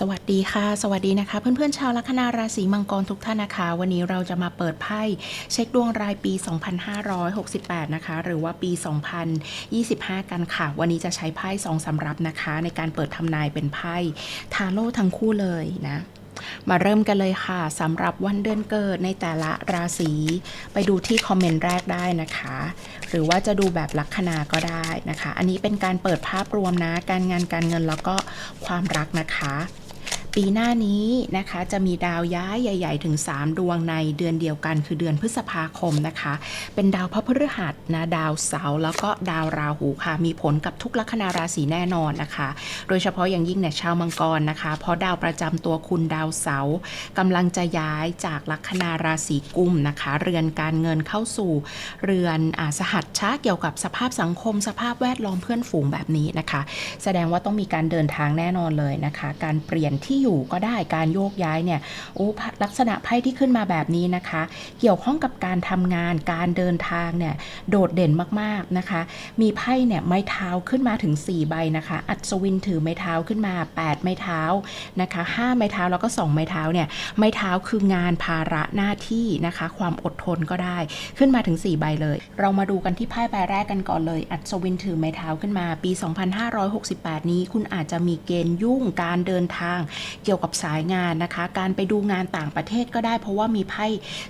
สวัสดีค่ะ สวัสดีนะคะ เพื่อนๆชาวลัคนาราศีมังกรทุกท่านนะคะ วันนี้เราจะมาเปิดไพ่เช็คดวงรายปี 2568 นะคะ หรือว่าปี 2025 กันค่ะ วันนี้จะใช้ไพ่สองสำรับนะคะ ในการเปิดทำนายเป็นไพ่ทาโร่ทั้งคู่เลยนะมาเริ่มกันเลยค่ะสำหรับวันเดือนเกิดในแต่ละราศีไปดูที่คอมเมนต์แรกได้นะคะ หรือว่าจะดูแบบลัคนาก็ได้นะคะ อันนี้เป็นการเปิดภาพรวมนะ การงานการเงินแล้วก็ความรักนะคะ ปีหน้านี้นะคะจะมีดาวย้ายใหญ่ ๆ ถึง 3 ดวงในเดือนเดียวกัน คือเดือนพฤษภาคมนะคะ เป็นดาวพระพฤหัสนะดาวเสาร์แล้วก็ดาวราหูค่ะ มีผลกับทุกลัคนาราศีแน่นอนนะคะ โดยเฉพาะอย่างยิ่งเนี่ยชาวมังกรนะคะ เพราะดาวประจำตัวคุณดาวเสาร์กำลังจะย้ายจากลัคนาราศีกุมนะคะ เรือนการเงินเข้าสู่ เรือนอสหัสช้าเกี่ยวกับสภาพสังคม สภาพแวดล้อมเพื่อนฝูงแบบนี้นะคะ แสดงว่าต้องมีการเดินทางแน่นอนเลยนะคะ การเปลี่ยนที่อยู่ก็ได้การโยกย้ายเนี่ยโอ้ลักษณะไพ่ที่ขึ้นมาแบบนี้นะคะ เกี่ยวข้องกับการทำงานการเดินทางเนี่ยโดดเด่นมากๆนะคะ มีไพ่เนี่ยไม้เท้าขึ้นมาถึง 4 ใบนะคะ อัศวินถือไม้เท้าขึ้นมา 8 ไม้เท้านะคะ5ไม้เท้าแล้วก็ 2 ไม้เท้าเนี่ยไม้เท้าคืองานภาระหน้าที่นะคะ ความอดทนก็ได้ขึ้นมาถึง 4 ใบเลย เรามาดูกันที่ไพ่ใบแรกกันก่อนเลย อัศวินถือไม้เท้าขึ้นมาปี 2568 นี้คุณอาจจะมีเกณฑ์ยุ่งการเดินทางเกี่ยวกับสายงานนะคะ การไปดูงานต่างประเทศก็ได้ เพราะว่ามีไพ่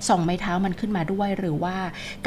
สองไม้เท้ามันขึ้นมาด้วย หรือว่า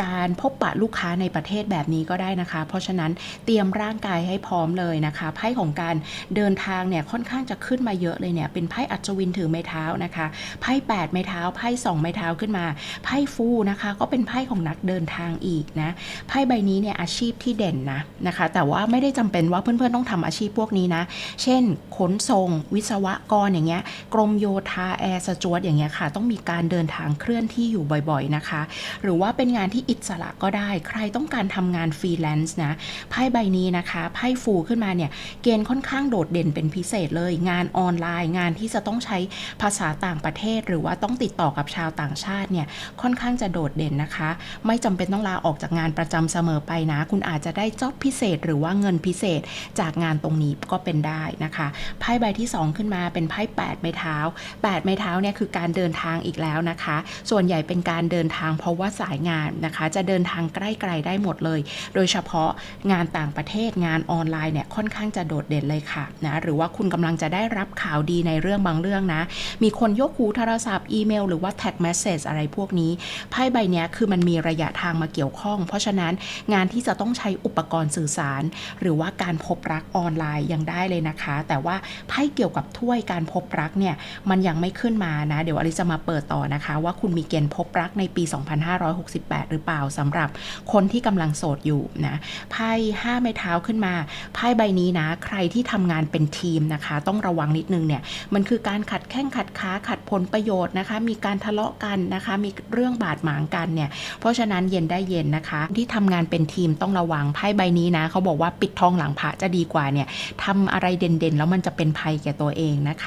การพบปะลูกค้าในประเทศแบบนี้ก็ได้นะคะ เพราะฉะนั้นเตรียมร่างกายให้พร้อมเลยนะคะไพ่ของการเดินทางเนี่ยค่อนข้างจะขึ้นมาเยอะเลยเนี่ยเป็นไพ่อัศวินถือไม้เท้านะคะไพ่แปดไม้เท้าไพ่สองไม้เท้าขึ้นมาไพ่ฟูนะคะ ก็เป็นไพ่ของนักเดินทางอีกนะไพ่ใบนี้เนี่ยอาชีพที่เด่นนะนะคะ แต่ว่าไม่ได้จำเป็นว่าเพื่อนๆต้องทำอาชีพพวกนี้นะ เช่นขนส่งวิศวกรอย่างเงี้ยกรมโยธาแอร์สจวตอย่างเงี้ยค่ะ ต้องมีการเดินทางเคลื่อนที่อยู่บ่อยๆนะคะ หรือว่าเป็นงานที่อิสระก็ได้ ใครต้องการทำงานฟรีแลนซ์นะไพ่ใบนี้นะคะไพ่ฟูขึ้นมาเนี่ยเกณฑ์ค่อนข้างโดดเด่นเป็นพิเศษเลย งานออนไลน์ งานที่จะต้องใช้ภาษาต่างประเทศ หรือว่าต้องติดต่อกับชาวต่างชาติเนี่ยค่อนข้างจะโดดเด่นนะคะ ไม่จำเป็นต้องลาออกจากงานประจำเสมอไปนะ คุณอาจจะได้จ็อบพิเศษ หรือว่าเงินพิเศษจากงานตรงนี้ก็เป็นได้นะคะไพ่ใบที่ 2 ขึ้นมาเป็นไพ่8ไม้เท้า 8 ไม้เท้าเนี่ยคือการเดินทางอีกแล้วนะคะ ส่วนใหญ่เป็นการเดินทางเพราะว่าสายงานนะคะ จะเดินทางใกล้ไกลได้หมดเลย โดยเฉพาะงานต่างประเทศงานออนไลน์เนี่ยค่อนข้างจะโดดเด่นเลยค่ะนะหรือว่าคุณกำลังจะได้รับข่าวดีในเรื่องบางเรื่องนะ มีคนยกหูโทรศัพท์อีเมล หรือว่าแท็กเมสเซจอะไรพวกนี้ไพ่ใบนี้คือมันมีระยะทางมาเกี่ยวข้อง เพราะฉะนั้นงานที่จะต้องใช้อุปกรณ์สื่อสาร หรือว่าการพบรักออนไลน์ยังได้เลยนะคะ แต่ว่าไพ่เกี่ยวกับถ้วยการพบรักเนี่ยมันยังไม่ขึ้นมานะ เดี๋ยวอลิจะมาเปิดต่อนะคะ ว่าคุณมีเกณฑ์พบรักในปี 2568 หรือเปล่าสำหรับคนที่กำลังโสดอยู่นะไพ่ห้าไม้เท้าขึ้นมาไพ่ใบนี้นะ ใครที่ทำงานเป็นทีมนะคะ ต้องระวังนิดนึงเนี่ยมันคือการขัดแข้งขัดขาขัดผลประโยชน์นะคะ มีการทะเลาะกันนะคะ มีเรื่องบาดหมางกันเนี่ยเพราะฉะนั้นเย็นได้เย็นนะคะ ที่ทำงานเป็นทีมต้องระวังไพ่ใบนี้นะเขาบอกว่าปิดทองหลังพระจะดีกว่าเนี่ยทำอะไรเด่นๆ แล้วมันจะเป็นภัยแก่ตัวเองนะคะ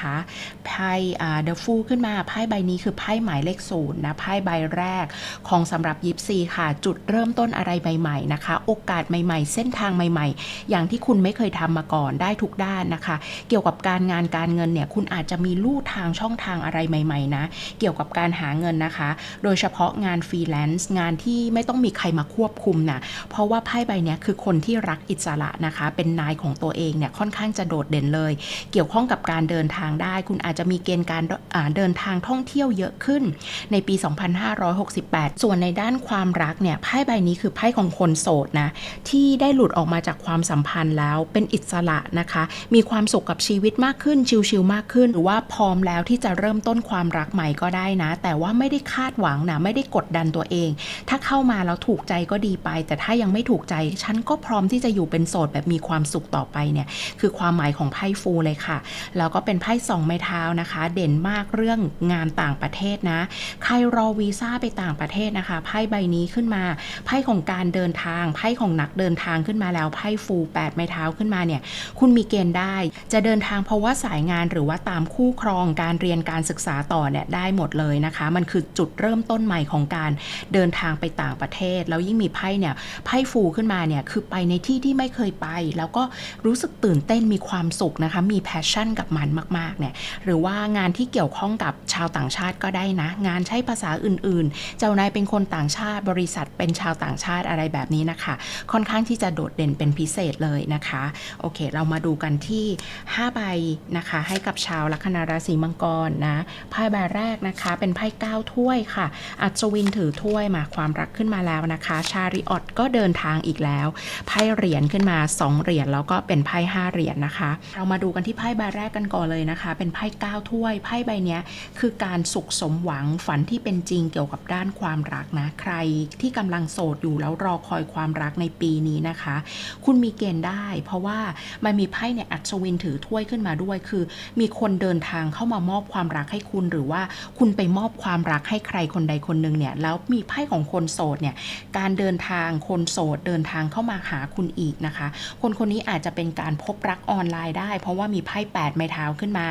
ไพ่เดอะฟูขึ้นมาไพ่ใบนี้คือไพ่หมายเลขศูนย์นะไพ่ใบแรกของสำหรับยิปซีค่ะ จุดเริ่มต้นอะไรใหม่ๆนะคะ โอกาสใหม่ๆ เส้นทางใหม่ๆ อย่างที่คุณไม่เคยทำมาก่อนได้ทุกด้านนะคะ เกี่ยวกับการงานการเงินเนี่ยคุณอาจจะมีลู่ทางช่องทางอะไรใหม่ๆนะเกี่ยวกับการหาเงินนะคะ โดยเฉพาะงานฟรีแลนซ์งานที่ไม่ต้องมีใครมาควบคุมนะเพราะว่าไพ่ใบนี้คือคนที่รักอิสระนะคะ เป็นนายของตัวเองเนี่ยค่อนข้างจะโดดเด่นเลย เกี่ยวข้องกับการเดินทางได้ คุณอาจจะมีเกณฑ์การเดินทางท่องเที่ยวเยอะขึ้นในปี 2568 ส่วนในด้านความรักเนี่ยไพ่ใบนี้คือไพ่ของคนโสดนะที่ได้หลุดออกมาจากความสัมพันธ์แล้วเป็นอิสระนะคะ มีความสุขกับชีวิตมากขึ้นชิลๆมากขึ้น หรือว่าพร้อมแล้วที่จะเริ่มต้นความรักใหม่ก็ได้นะ แต่ว่าไม่ได้คาดหวังนะไม่ได้กดดันตัวเอง ถ้าเข้ามาแล้วถูกใจก็ดีไป แต่ถ้ายังไม่ถูกใจ ฉันก็พร้อมที่จะอยู่เป็นโสดแบบมีความสุขต่อไปเนี่ยคือความหมายของไพ่ฟูเลยค่ะ แล้วก็เป็นไพ่สองไม้เท้านะคะ เด่นมากเรื่องงานต่างประเทศนะ ใครรอวีซ่าไปต่างประเทศนะคะไพ่ใบนี้ขึ้นมาไพ่ของการเดินทางไพ่ของนักเดินทางขึ้นมาแล้วไพ่ฟูแปดไม้เท้าขึ้นมาเนี่ยคุณมีเกณฑ์ได้ จะเดินทางเพราะว่าสายงานหรือว่าตามคู่ครองการเรียนการศึกษาต่อเนี่ยได้หมดเลยนะคะ มันคือจุดเริ่มต้นใหม่ของการเดินทางไปต่างประเทศ แล้วยิ่งมีไพ่เนี่ยไพ่ฟูขึ้นมาเนี่ยคือไปในที่ที่ไม่เคยไป แล้วก็รู้สึกตื่นเต้นมีความสุขนะคะ มีแพชชั่นกับมันมากๆากเนี่ยหรือว่างานที่เกี่ยวข้องกับชาวต่างชาติก็ได้นะ งานใช้ภาษาอื่นๆ เจ้านายเป็นคนต่างชาติบริษัทเป็นชาวต่างชาติอะไรแบบนี้นะคะ ค่อนข้างที่จะโดดเด่นเป็นพิเศษเลยนะคะโอเค เรามาดูกันที่5ใบนะคะ ให้กับชาวลัคนาราศีมังกรนะไพ่ใบแรกนะคะ เป็นไพ่9ถ้วยค่ะ อัศวินถือถ้วยมาความรักขึ้นมาแล้วนะคะ ชาริออตก็เดินทางอีกแล้วไพ่เหรียญขึ้นมา 2 เหรียญแล้วก็เป็นไพ่5เหรียญนะคะ เรามาดูกันที่ไพ่ใบแรกกันก่อนเลยนะคะเป็นไพ่9ถ้วย ไพ่ใบนี้คือการสุขสมหวังฝันที่เป็นจริงเกี่ยวกับด้านความรักนะ ใครที่กำลังโสดอยู่แล้วรอคอยความรักในปีนี้นะคะ คุณมีเกณฑ์ได้ เพราะว่ามันมีไพ่เนี่ยอัศวินถือถ้วยขึ้นมาด้วย คือมีคนเดินทางเข้ามามอบความรักให้คุณหรือว่าคุณไปมอบความรักให้ใครคนใดคนหนึ่งเนี่ยแล้วมีไพ่ของคนโสดเนี่ยการเดินทางคนโสดเดินทางเข้ามาหาคุณอีกนะคะ คนคนนี้อาจจะเป็นการพบรักออนไลน์ได้ เพราะว่ามีไพ่แปดไม้เท้าขึ้นมา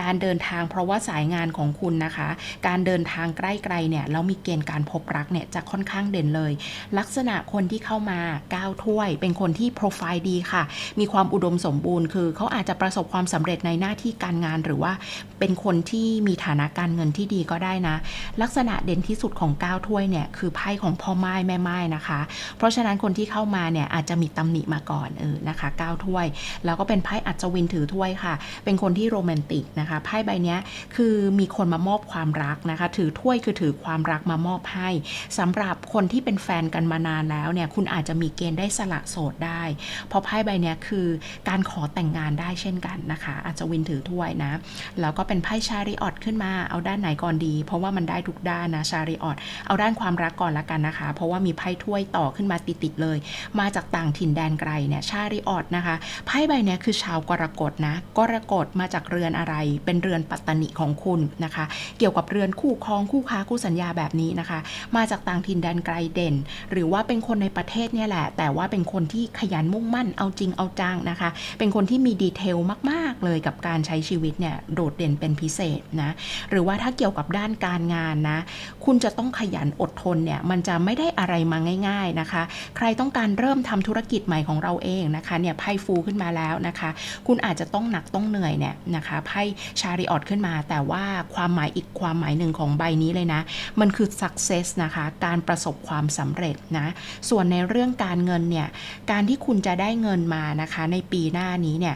การเดินทางเพราะว่าสายงานของคุณนะคะ การเดินทางใกล้ไกลเนี่ยแล้วมีเกณฑ์การพบรักเนี่ยจะค่อนข้างเด่นเลย ลักษณะคนที่เข้ามาก้าวถ้วย เป็นคนที่โปรไฟล์ดีค่ะ มีความอุดมสมบูรณ์ คือเขาอาจจะประสบความสำเร็จในหน้าที่การงานหรือว่าเป็นคนที่มีฐานะการเงินที่ดีก็ได้นะ ลักษณะเด่นที่สุดของก้าวถ้วยเนี่ยคือไพ่ของพ่อไม้แม่ไม้นะคะ เพราะฉะนั้นคนที่เข้ามาเนี่ยอาจจะมีตำหนิมาก่อนเออนะคะก้าวถ้วย แล้วก็เป็นไพ่อัศวินถือถ้วยค่ะ เป็นคนที่โรแมนติกนะคะไพ่ใบนี้คือมีคนมามอบความรักนะคะ ถือถ้วยคือถือความรักมามอบให้สำหรับคนที่เป็นแฟนกันมานานแล้วเนี่ยคุณอาจจะมีเกณฑ์ได้สละโสดได้ เพราะไพ่ใบนี้คือการขอแต่งงานได้เช่นกันนะคะอัศวินถือถ้วยนะ แล้วก็เป็นไพ่ชาริออตขึ้นมาเอาด้านไหนก่อนดี เพราะว่ามันได้ทุกด้านนะชาริออตเอาด้านความรักก่อนละกันนะคะ เพราะว่ามีไพ่ถ้วยต่อขึ้นมาติดๆเลย มาจากต่างถิ่นแดนไกลเนี่ยชาริออตนะคะไพ่ใบนี้คือชาวกรกฎนะกรกฎมาจากเรือนอะไร เป็นเรือนปัตตนิของคุณนะคะ เกี่ยวกับเรือนคู่ครองคู่ค้าคู่สัญญาแบบนี้นะคะ มาจากต่างถิ่นแดนไกลเด่น หรือว่าเป็นคนในประเทศเนี่ยแหละ แต่ว่าเป็นคนที่ขยันมุ่งมั่นเอาจริงเอาจังนะคะ เป็นคนที่มีดีเทลมาก ๆ เลยกับการใช้ชีวิตเนี่ยโดดเด่นเป็นพิเศษนะ หรือว่าถ้าเกี่ยวกับด้านการงานนะ คุณจะต้องขยันอดทนเนี่ยมันจะไม่ได้อะไรมาง่าย ๆนะคะ ใครต้องการเริ่มทำธุรกิจใหม่ของเราเองนะคะเนี่ยไพ่ฟูขึ้นมาแล้วนะคะ คุณอาจจะต้องหนักต้องเหนื่อยเนี่ยนะคะนะคะไพ่ชาริออตขึ้นมา แต่ว่าความหมายอีกความหมายหนึ่งของใบนี้เลยนะ มันคือ success นะคะ การประสบความสำเร็จนะ ส่วนในเรื่องการเงินเนี่ย การที่คุณจะได้เงินมานะคะ ในปีหน้านี้เนี่ย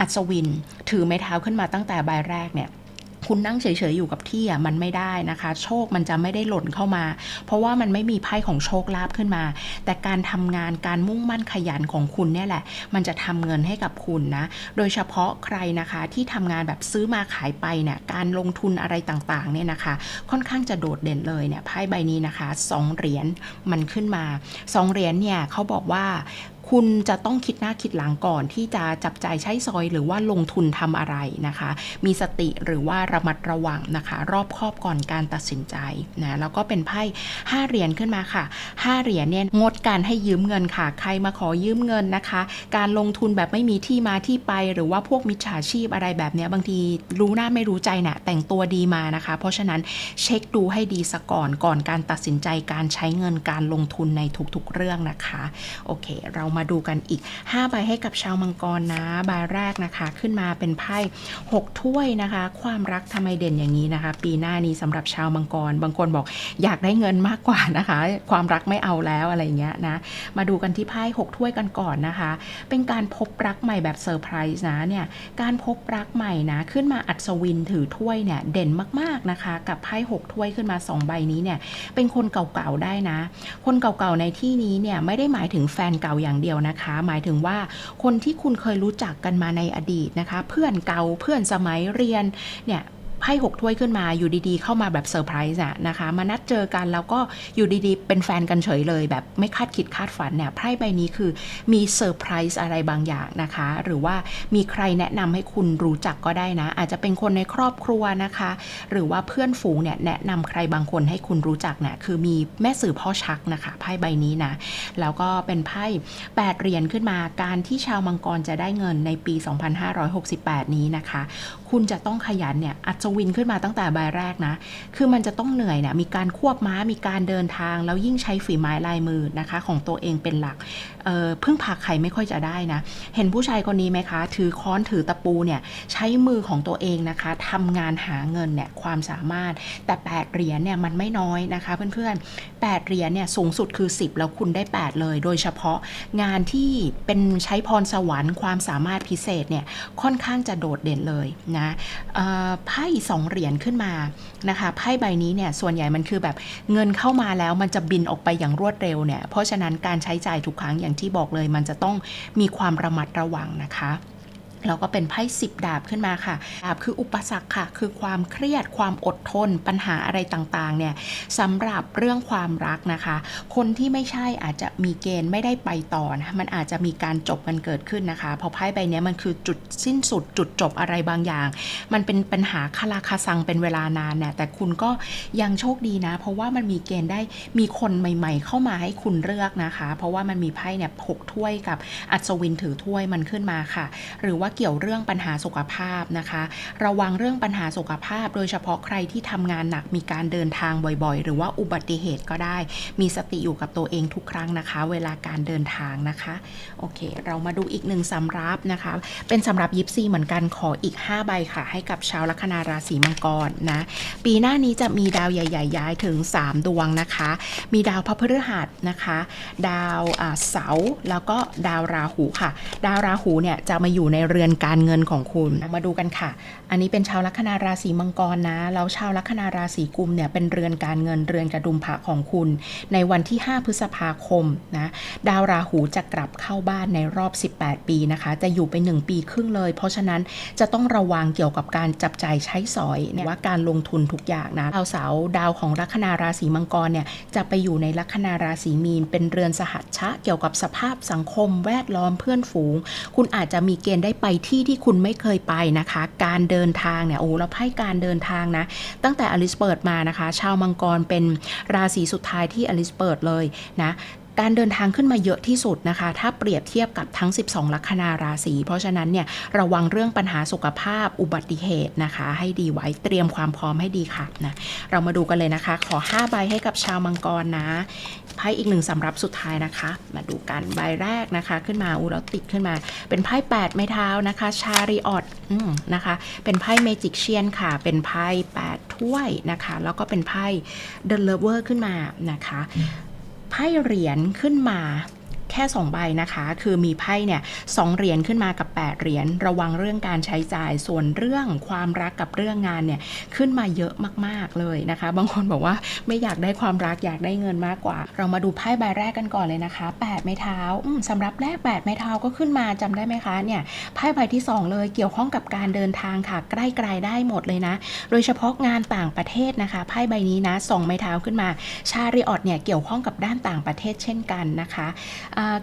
อัศวินถือไม้เท้าขึ้นมาตั้งแต่ใบแรกเนี่ย คุณนั่งเฉยๆอยู่กับที่อะมันไม่ได้นะคะ โชคมันจะไม่ได้หล่นเข้ามา เพราะว่ามันไม่มีไพ่ของโชคลาภขึ้นมา แต่การทำงานการมุ่งมั่นขยันของคุณเนี่ยแหละ มันจะทำเงินให้กับคุณนะ โดยเฉพาะใครนะคะที่ทำงานแบบซื้อมาขายไปเนี่ยการลงทุนอะไรต่างๆเนี่ยนะคะ ค่อนข้างจะโดดเด่นเลยเนี่ยไพ่ใบนี้นะคะสองเหรียญมันขึ้นมาสองเหรียญเนี่ยเขาบอกว่า คุณจะต้องคิดหน้าคิดหลังก่อนที่จะจับจ่ายใช้ซอยหรือว่าลงทุนทำอะไรนะคะ มีสติหรือว่าระมัดระวังนะคะ รอบคอบก่อนการตัดสินใจนะแล้วก็เป็นไพ่ห้าเหรียญขึ้นมาค่ะห้าเหรียญเนี่ยงดการให้ยืมเงินค่ะ ใครมาขอยืมเงินนะคะ การลงทุนแบบไม่มีที่มาที่ไป หรือว่าพวกมิจฉาชีพอะไรแบบเนี้ยบางทีรู้หน้าไม่รู้ใจเนะ่ยแต่งตัวดีมานะคะ เพราะฉะนั้นเช็คดูให้ดีซะก่อนก่อนการตัดสินใจการใช้เงินการลงทุนในทุกๆเรื่องนะคะโอเค เรามาดูกันอีก5ใบให้กับชาวมังกรนะใบแรกนะคะ ขึ้นมาเป็นไพ่6ถ้วยนะคะ ความรักทำไมเด่นอย่างนี้นะคะ ปีหน้านี้สำหรับชาวมังกร บางคนบอกอยากได้เงินมากกว่านะคะ ความรักไม่เอาแล้วอะไรเงี้ยนะมาดูกันที่ไพ่6ถ้วยกันก่อนนะคะ เป็นการพบรักใหม่แบบเซอร์ไพรส์นะเนี่ยการพบรักใหม่นะขึ้นมาอัศวินถือถ้วยเนี่ยเด่นมากๆนะคะ กับไพ่6ถ้วยขึ้นมา2ใบนี้เนี่ยเป็นคนเก่าๆได้นะ คนเก่าๆในที่นี้เนี่ยไม่ได้หมายถึงแฟนเก่าอย่างเดียวนะคะ หมายถึงว่าคนที่คุณเคยรู้จักกันมาในอดีตนะคะ เพื่อนเก่าเพื่อนสมัยเรียนเนี่ย ไพ่หกถ้วยขึ้นมาอยู่ดีๆ เข้ามาแบบเซอร์ไพรส์อะนะคะมานัดเจอกันแล้วก็อยู่ดีๆ เป็นแฟนกันเฉยเลยแบบไม่คาดคิดคาดฝันเนี่ยไพ่ใบนี้คือมีเซอร์ไพรส์อะไรบางอย่างนะคะ หรือว่ามีใครแนะนำให้คุณรู้จักก็ได้นะ อาจจะเป็นคนในครอบครัวนะคะ หรือว่าเพื่อนฝูงเนี่ยแนะนำใครบางคนให้คุณรู้จักเนี่ยคือมีแม่สื่อพ่อชักนะคะไพ่ใบนี้นะแล้วก็เป็นไพ่8เหรียญขึ้นมาการที่ชาวมังกรจะได้เงินในปี 2568 นี้นะคะ คุณจะต้องขยันเนี่ยอัศวินขึ้นมาตั้งแต่ใบแรกนะ คือมันจะต้องเหนื่อยเนี่ยมีการควบม้ามีการเดินทาง แล้วยิ่งใช้ฝีไม้ลายมือนะคะ ของตัวเองเป็นหลัก พึ่งพาใครไม่ค่อยจะได้นะ เห็นผู้ชายคนนี้ไหมคะ ถือค้อนถือตะปูเนี่ยใช้มือของตัวเองนะคะทำงานหาเงินเนี่ยความสามารถแต่ 8 เหรียญเนี่ยมันไม่น้อยนะคะเพื่อนๆ8เหรียญเนี่ยสูงสุดคือ 10 แล้วคุณได้ 8 เลย โดยเฉพาะงานที่เป็นใช้พรสวรรค์ความสามารถพิเศษเนี่ยค่อนข้างจะโดดเด่นเลยนะไพ่สองเหรียญขึ้นมานะคะไพ่ใบนี้เนี่ยส่วนใหญ่มันคือแบบเงินเข้ามาแล้วมันจะบินออกไปอย่างรวดเร็วเนี่ยเพราะฉะนั้นการใช้จ่ายทุกครั้งอย่างที่บอกเลยมันจะต้องมีความระมัดระวังนะคะ แล้วก็เป็นไพ่สิบดาบขึ้นมาค่ะดาบคืออุปสรรคค่ะ คือความเครียดความอดทนปัญหาอะไรต่างๆเนี่ยสำหรับเรื่องความรักนะคะ คนที่ไม่ใช่อาจจะมีเกณฑ์ไม่ได้ไปต่อนะมันอาจจะมีการจบกันเกิดขึ้นนะคะเพราะไพ่ใบนี้มันคือจุดสิ้นสุดจุดจบอะไรบางอย่าง มันเป็นปัญหาคาราคาซังเป็นเวลานานเนี่ยแต่คุณก็ยังโชคดีนะ เพราะว่ามันมีเกณฑ์ได้มีคนใหม่ ๆ เข้ามาให้คุณเลือกนะคะ เพราะว่ามันมีไพ่เนี่ยหกถ้วยกับอัศวินถือถ้วยมันขึ้นมาค่ะ หรือว่าเกี่ยวเรื่องปัญหาสุขภาพนะคะ ระวังเรื่องปัญหาสุขภาพ โดยเฉพาะใครที่ทำงานหนักมีการเดินทางบ่อยๆ หรือว่าอุบัติเหตุก็ได้ มีสติอยู่กับตัวเองทุกครั้งนะคะ เวลาการเดินทางนะคะโอเค เรามาดูอีกหนึ่งสำรับนะคะ เป็นสำรับยิปซีเหมือนกันขออีก 5 ใบค่ะ ให้กับชาวลัคนาราศีมังกรนะ ปีหน้านี้จะมีดาวใหญ่ ๆ ย้ายถึง 3 ดวงนะคะ มีดาวพระพฤหัสนะคะ ดาวเสาแล้วก็ดาวราหูค่ะ ดาวราหูเนี่ยจะมาอยู่ในเรืือนการเงินของคุณมาดูกันค่ะ อันนี้เป็นชาวลัคนาราศีมังกรนะแล้วชาวลัคนาราศีกุมเนี่ยเป็นเรือนการเงินเรือนกระดุมพระของคุณ ในวันที่ 5 พฤษภาคมนะดาวราหูจะกลับเข้าบ้านในรอบ 18 ปีนะคะ จะอยู่ไป 1 ปีครึ่งเลย เพราะฉะนั้นจะต้องระวังเกี่ยวกับการจับจ่ายใช้สอยเนี่ยว่าการลงทุนทุกอย่างนะดาวเสาดาวของลัคนาราศีมังกรเนี่ยจะไปอยู่ในลัคนาราศีมีน เป็นเรือนสหัชชะ เกี่ยวกับสภาพสังคม แวดล้อมเพื่อนฝูง คุณอาจจะมีเกณฑ์ได้ไปที่ที่คุณไม่เคยไปนะคะ การเดินทางเนี่ยโอ้แล้วไพ่การเดินทางนะ ตั้งแต่อลิสเปิดมานะคะ ชาวมังกรเป็นราศีสุดท้ายที่อลิสเปิดเลยนะ การเดินทางขึ้นมาเยอะที่สุดนะคะ ถ้าเปรียบเทียบกับทั้ง 12 ลัคนาราศี เพราะฉะนั้นเนี่ยระวังเรื่องปัญหาสุขภาพอุบัติเหตุนะคะ ให้ดีไว้เตรียมความพร้อมให้ดีค่ะนะเรามาดูกันเลยนะคะ ขอ 5 ใบให้กับชาวมังกรนะไพ่อีกหนึ่งสำรับสุดท้ายนะคะ มาดูกันใบแรกนะคะขึ้นมาอูแล้วติดขึ้นมา เป็นไพ่8ไม้เท้านะคะชาริออตนะคะ เป็นไพ่เมจิกเชียนค่ะ เป็นไพ่8ถ้วยนะคะ แล้วก็เป็นไพ่เดลเวอร์ขึ้นมานะคะ ไพ่เหรียญขึ้นมา แค่ 2 ใบนะคะ คือมีไพ่เนี่ยสองเหรียญขึ้นมากับ 8 เหรียญระวังเรื่องการใช้จ่ายส่วนเรื่องความรักกับเรื่องงานเนี่ยขึ้นมาเยอะมากๆเลยนะคะ บางคนบอกว่าไม่อยากได้ความรักอยากได้เงินมากกว่า เรามาดูไพ่ใบแรกกันก่อนเลยนะคะ 8 ไม้เท้าอืมสำหรับแรก 8 ไม้เท้าก็ขึ้นมาจำได้ไหมคะเนี่ยไพ่ใบที่ 2 เลยเกี่ยวข้องกับการเดินทางค่ะ ใกล้ไกลได้หมดเลยนะ โดยเฉพาะงานต่างประเทศนะคะไพ่ใบนี้นะสองไม้เท้าขึ้นมา ชาริออตเนี่ยเกี่ยวข้องกับด้านต่างประเทศเช่นกันนะคะ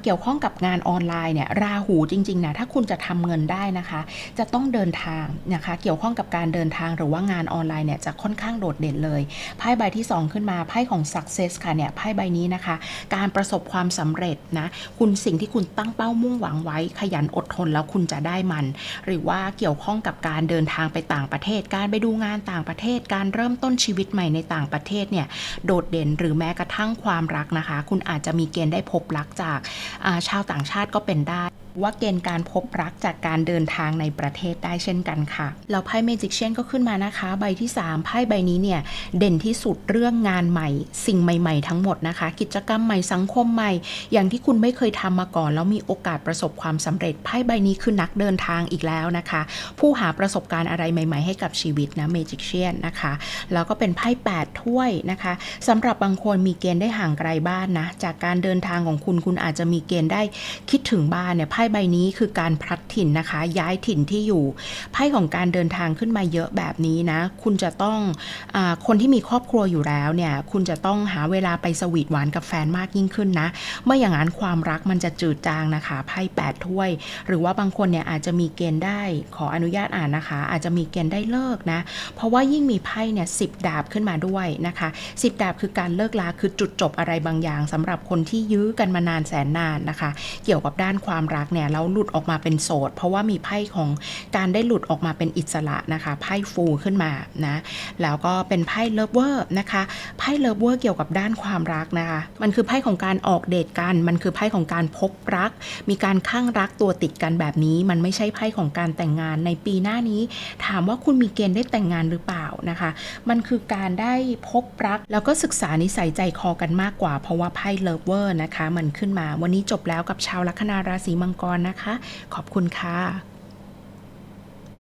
เกี่ยวข้องกับงานออนไลน์เนี่ยราหูจริงๆนะถ้าคุณจะทำเงินได้นะคะ จะต้องเดินทางนะคะ เกี่ยวข้องกับการเดินทางหรือว่างานออนไลน์เนี่ยจะค่อนข้างโดดเด่นเลยไพ่ใบที่ 2 ขึ้นมาไพ่ของ success ค่ะเนี่ยไพ่ใบนี้นะคะ การประสบความสำเร็จนะคุณสิ่งที่คุณตั้งเป้ามุ่งหวังไว้ ขยันอดทนแล้วคุณจะได้มัน หรือว่าเกี่ยวข้องกับการเดินทางไปต่างประเทศ การไปดูงานต่างประเทศ การเริ่มต้นชีวิตใหม่ในต่างประเทศเนี่ยโดดเด่นหรือแม้กระทั่งความรักนะคะ คุณอาจจะมีเกณฑ์ได้พบรักจากชาวต่างชาติก็เป็นได้ ว่าเกณฑ์การพบรักจากการเดินทางในประเทศได้เช่นกันค่ะแล้วไพ่เมจิกเชนก็ขึ้นมานะคะ ใบที่ 3 ไพ่ใบนี้เนี่ย เด่นที่สุดเรื่องงานใหม่ สิ่งใหม่ ๆ ทั้งหมดนะคะ กิจกรรมใหม่สังคมใหม่ อย่างที่คุณไม่เคยทำมาก่อน แล้วมีโอกาสประสบความสำเร็จไพ่ใบนี้คือนักเดินทางอีกแล้วนะคะ ผู้หาประสบการณ์อะไรใหม่ ๆ ให้กับชีวิตนะเมจิกเชนนะคะแล้วก็เป็นไพ่8ถ้วยนะคะสำหรับบางคนมีเกณฑ์ได้ห่างไกลบ้านนะจากการเดินทางของคุณคุณอาจจะมีเกณฑ์ได้คิดถึงบ้านเนี่ยไพ่พ่ใบนี้คือการพลัดถิ่นนะคะ ย้ายถิ่นที่อยู่ ไพ่ของการเดินทางขึ้นมาเยอะแบบนี้นะ คุณจะต้องอคนที่มีครอบครัวอยู่แล้วเนี่ย คุณจะต้องหาเวลาไปสวีทหวานกับแฟนมากยิ่งขึ้นนะ เมื่ออย่างนั้นความรักมันจะจืดจางนะคะ ไพ่8ถ้วย หรือว่าบางคนเนี่ยอาจจะมีเกณฑ์ได้ ขออนุญาตอ่านนะคะ อาจจะมีเกณฑ์ได้เลิกนะ เพราะว่ายิ่งมีไพ่เนี่ยสิดาบขึ้นมาด้วยนะคะสิดาบคือการเลิกลาคือจุดจบอะไรบางอย่างสำหรับคนที่ยื้อกันมานานแสนนานนะคะ เกี่ยวกับด้านความรักเนี่ยแล้วหลุดออกมาเป็นโสด เพราะว่ามีไพ่ของการได้หลุดออกมาเป็นอิสระนะคะ ไพ่ฟูขึ้นมานะแล้วก็เป็นไพ่เลิฟเวอร์นะคะไพ่เลิฟเวอร์เกี่ยวกับด้านความรักนะคะมันคือไพ่ของการออกเดทกันมันคือไพ่ของการพบรัก มีการข้างรักตัวติดกันแบบนี้ มันไม่ใช่ไพ่ของการแต่งงานในปีหน้านี้ ถามว่าคุณมีเกณฑ์ได้แต่งงานหรือเปล่านะคะ มันคือการได้พบรัก แล้วก็ศึกษานิสัยใจคอกันมากกว่า เพราะว่าไพ่เลิฟเวอร์นะคะ มันขึ้นมาวันนี้จบแล้วกับชาวลัคนาราศีมังกรนะคะ ขอบคุณค่ะ